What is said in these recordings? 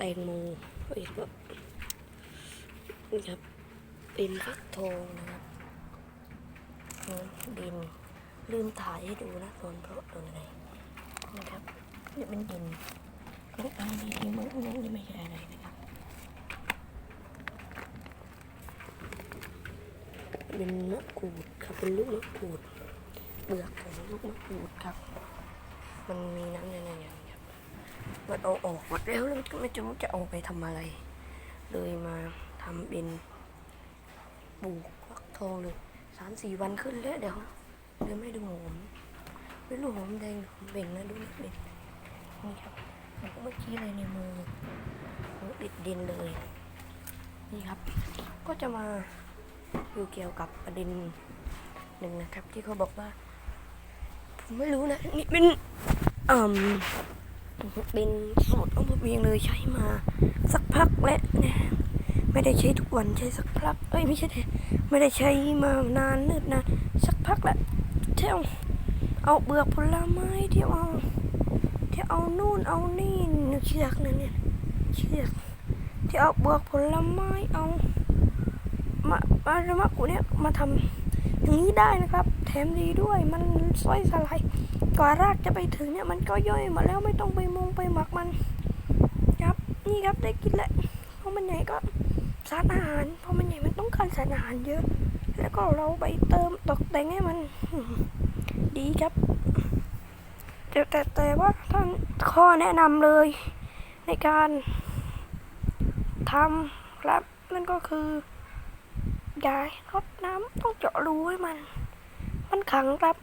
แตงโมอีกก็นี่ครับเป็นฟักทองนะครับอืมดินลืมถ่ายให้ดูนะตอนเพราะตอนไหนนะครับนี่เป็นดินลูกอันนี้ที่มันนั่นนี่ไม่ใช่อะไรนะครับเป็นมะกรูดครับเป็นลูกมะกรูดเปลือกของลูกมะกรูดครับ มันมีน้ำในในอย่างนี้ครับ มันเอาออกหมดแล้วแล้วก็ไม่รู้จะเอาไปทำอะไร เลยมาทำเป็นปลูกฟักทองเลยสามสี่วันขึ้นแล้วเดี๋ยวเดี๋ยวไม่ดูหอมไม่รู้หอมแดงหอมเบ่งนะดูนี่เป็นนี่ครับเมื่อกี้อะไรในมือติดดินเลย นี่ครับ ก็จะมาอยู่เกี่ยวกับประเด็นหนึ่งนะครับ ที่เขาบอกว่า ผมไม่รู้นะ นี่เป็นอ่ม เป็นสูตรของผมเองเลยใช้มา สักพักและนี่ยไม่ได้ใช้ทุกวันใช้สักพักเอ้ยไม่ใช่ไม่ได้ใช้มานานนิ่นนานสักพักและเที่ยวเอาเปลือกผลไม้เที่ยวเอาเที่ยวเอานู่นเอานี่เชือกนั่นเนี่ยเชือกที่เอาเปลือกผลไม้เอามามามากูเนี่ยมาทำอย่างนี้ได้นะครับ แถมดีด้วยมันซอยสลาย กว่ารากจะไปถึงเนี่ยมันก็ย่อยมาแล้วไม่ต้องไปมุงไปหมักมันครับ นี่ครับได้กินแล้วเพราะมันใหญ่ก็สารอาหารเพราะมันใหญ่มันต้องการสารอาหารเยอะ แล้วก็เราไปเติมตกแต่งให้มัน ดีครับ แต่แต่แต่ว่าท่านข้อแนะนำเลย ในการทำครับนั่นก็คือยายรดน้ำต้องเจาะรูให้มัน มันขังครับ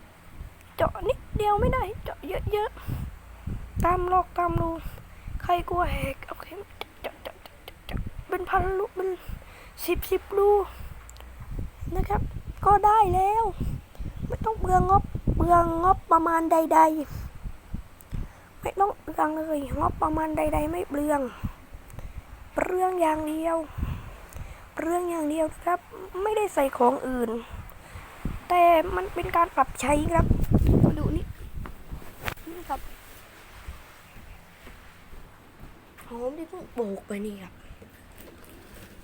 เจาะนิดเดียวไม่ได้ เจาะเยอะๆ ตามลอกตามรูใครกลัวแหกโอเคเจาะเจาะเจาะเป็นพันลูกเป็นสิบสิบรูนะครับ ก็ได้แล้ว ไม่ต้องเบืองงบเบืองงบประมาณใด ๆ ไม่ต้องเบืองเลยงบประมาณใด ๆ ไม่เบืองเปลืองอย่างเดียวเรื่องอย่างเดียวครับ ไม่ได้ใส่ของอื่น แต่มันเป็นการปรับใช้ครับ ครับหอมที่เพิ่งโบกไปนี่ครับ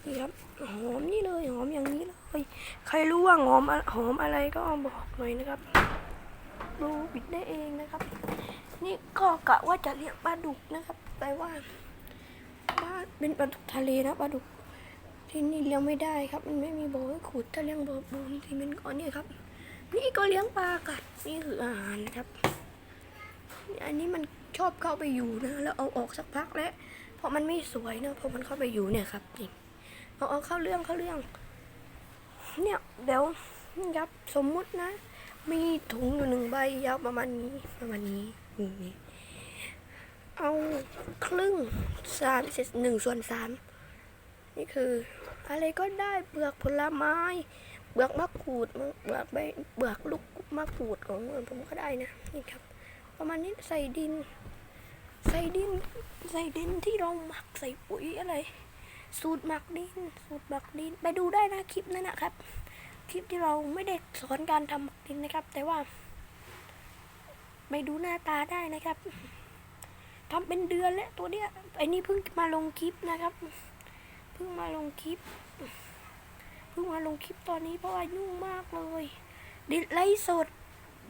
นี่ครับหอมนี่เลยหอมอย่างนี้เลยใครรู้ว่าหอมหอมอะไรก็บอกหน่อยนะครับดูบิดได้เองนะครับ นี่ก็กะว่าจะเลี้ยงปลาดุกนะครับ แต่ว่าบ้านเป็นปลาดุกทะเลนะปลาดุก ที่นี่เลี้ยงไม่ได้ครับ มันไม่มีบ่อให้ขุดถ้าเลี้ยงบ่อบูมที่มันก็เนี่ครับ นี่ก็เลี้ยงปลากัดนี่คืออาหารนะครับ อันนี้มันชอบเข้าไปอยู่นะ แล้วเอาออกสักพักแล้วเพราะมันไม่สวยนะเพราะมันเข้าไปอยู่เนี่ยครับนี่เอาเอาเข้าเรื่องเข้าเรื่อง เนี่ยเดี๋ยวนี่ครับสมมุตินะ มีถุงอยู่หนึ่งใบยาวประมาณนี้ประมาณนี้นี่เอาครึ่งสามเศษหนึ่งส่วนสามนี่คือ อะไรก็ได้เปลือกผลไม้เปลือกมะกรูดเปลือกใบเปลือกลูกมะกรูดของผมก็ได้นะนี่ครับ ประมาณนี้ใส่ดิน ใส่ดิน ใส่ดินที่เราหมักใส่ปุ๋ยอะไร สูตรหมักดิน สูตรหมักดิน ไปดูได้นะคลิปนั้นนะครับ คลิปที่เราไม่ได้สอนการทำหมักดินนะครับ แต่ว่า ไปดูหน้าตาได้นะครับทำเป็นเดือนแล้วตัวเนี้ยไอ้นี่เพิ่งมาลงคลิปนะครับเพิ่งมาลงคลิปเพิ่งมาลงคลิปตอนนี้เพราะว่ายุ่งมากเลยดิไลฟ์สด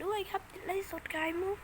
ด้วยครับดิไลฟ์สดกายมุก